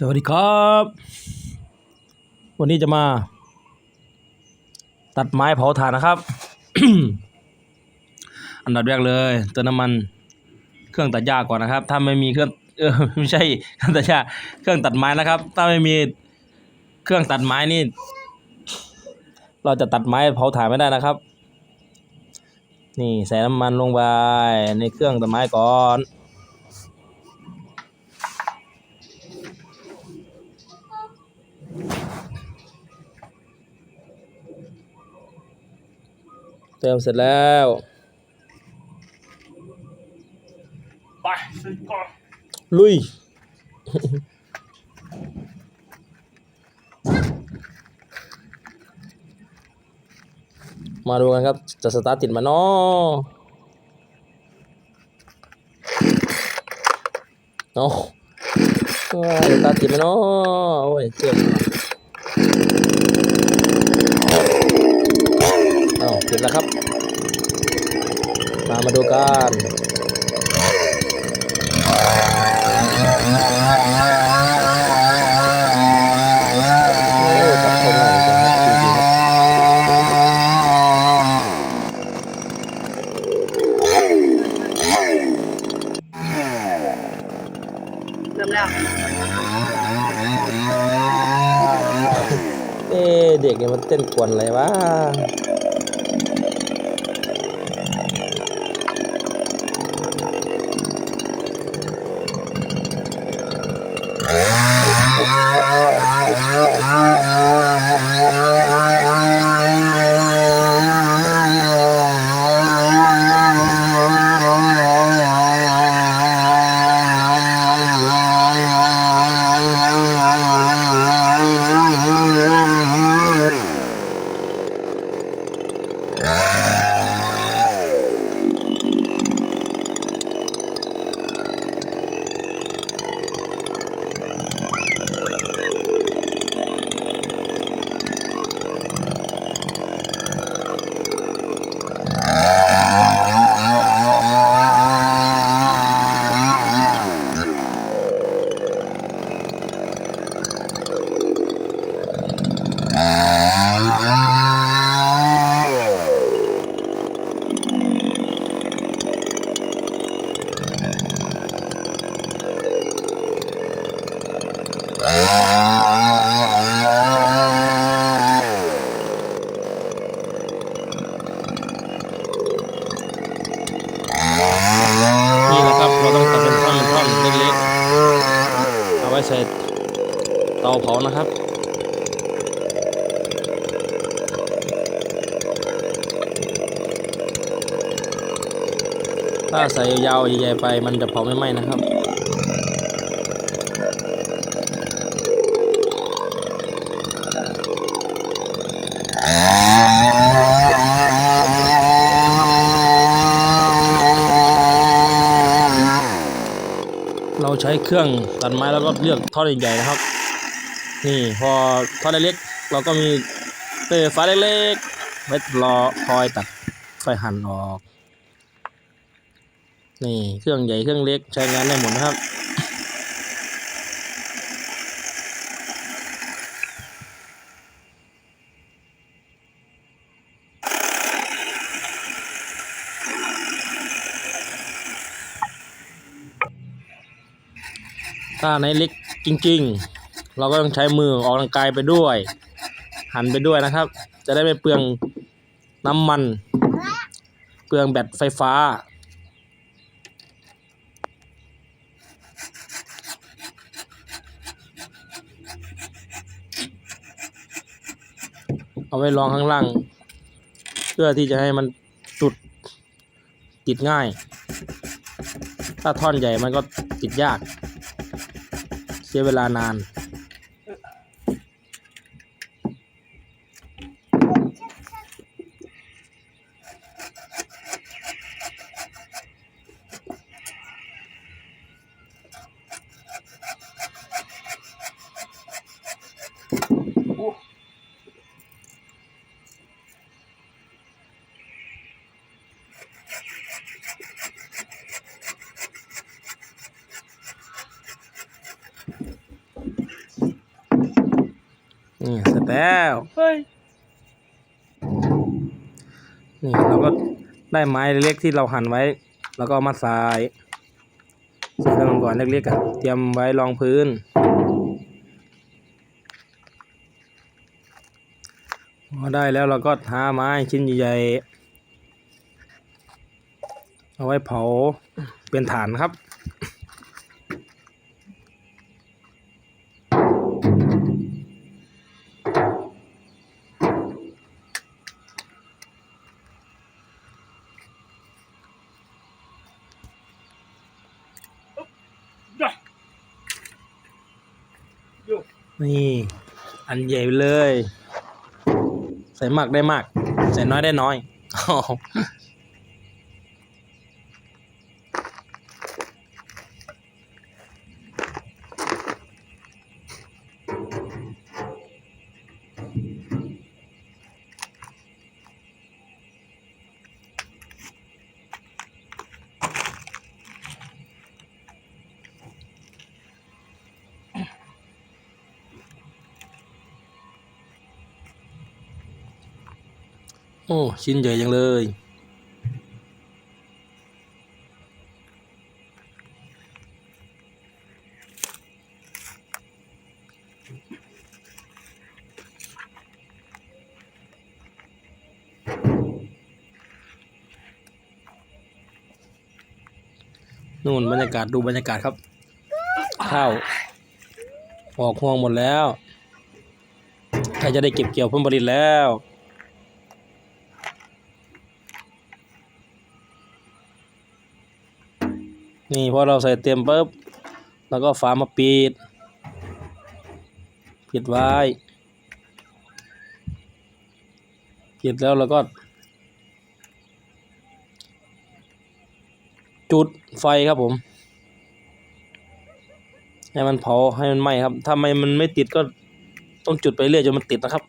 สวัสดีครับ วันนี้จะมา ตัดไม้เผาถ่านนะครับ อันดับแรกเลยเติมน้ำมันเครื่องตัดหญ้าก่อนนะครับ ถ้าไม่มีเครื่องเออไม่ใช่เครื่องตัดหญ้าเครื่องตัดไม้นะครับ ถ้าไม่มีเครื่องตัดไม้นี่ เราจะตัดไม้เผาถ่านไม่ได้นะครับ นี่ใส่น้ำมันลงไปในเครื่องตัดไม้ก่อน เติมเสร็จแล้วไปซื้อก่อนลุยมาดูกันครับ จะสตาร์ทติดไหมาเนาะเอาว้ายสตาร์ทติดไหมาเนาะโอ้ยเจ็บ เอาติดแล้วครับมามาดูกันโอ้ตัดเข้าง่ายจังจริงๆครับเริ่มแล้วเอ๊ะเด็กเนี่ยมันเต้นกวนอะไรวะ Thank you. เอาว้ใส่เตาเผานะครับ ถ้าใส่ยาวใหญ่ๆไปมันจะเผาไม่ไหม้นะครับ เราใช้เครื่องตัดไม้แล้วก็เลือกท่อนใหญ่ๆนะครับ นี่พอท่อนเล็กๆเราก็มีเตะฟ้าเล็กๆไว้รอคอยตัดค่อยหั่นออก นี่เครื่องใหญ่เครื่องเล็กใช้งานได้หมดนะครับ ถ้าในเล็กจริง ๆ เราก็ต้องใช้มือออกกำลังกายไปด้วย หันไปด้วยนะครับ จะได้ไม่เปลืองน้ำมัน เปลืองแบตไฟฟ้าเอาไว้รองข้างล่าง เพื่อที่จะให้มันจุดติดง่าย ถ้าท่อนใหญ่มันก็ติดยาก เสียเวลานาน แล้วเฮ้ยนี่เราก็ได้ไม้เล็กที่เราหั่นไว้ แล้วก็เอามาใส่ใส่ลงก่อนเล็กๆอะเตรียมไว้รองพื้นพอได้แล้วเราก็หาไม้ชิ้นใหญ่ๆเอาไว้เผาเป็นฐานครับ นี่ อันใหญ่เลย ใส่มากได้มาก ใส่น้อยได้น้อย โอ้ ชิ้นใหญ่จังเลย นู่นบรรยากาศดูบรรยากาศครับ ข้าว ออกห่วงหมดแล้ว ใครจะได้เก็บเกี่ยวผลผลิตแล้ว นี่พอเราใส่เต็มปุ๊บแล้วก็ฝามาปิด ปิดไว้ ปิดแล้วเราก็จุดไฟครับผม ให้มันเผาให้มันไหม้ครับ ถ้าไม่มันไม่ติดก็ต้องจุดไปเรื่อยจนมันติดนะครับ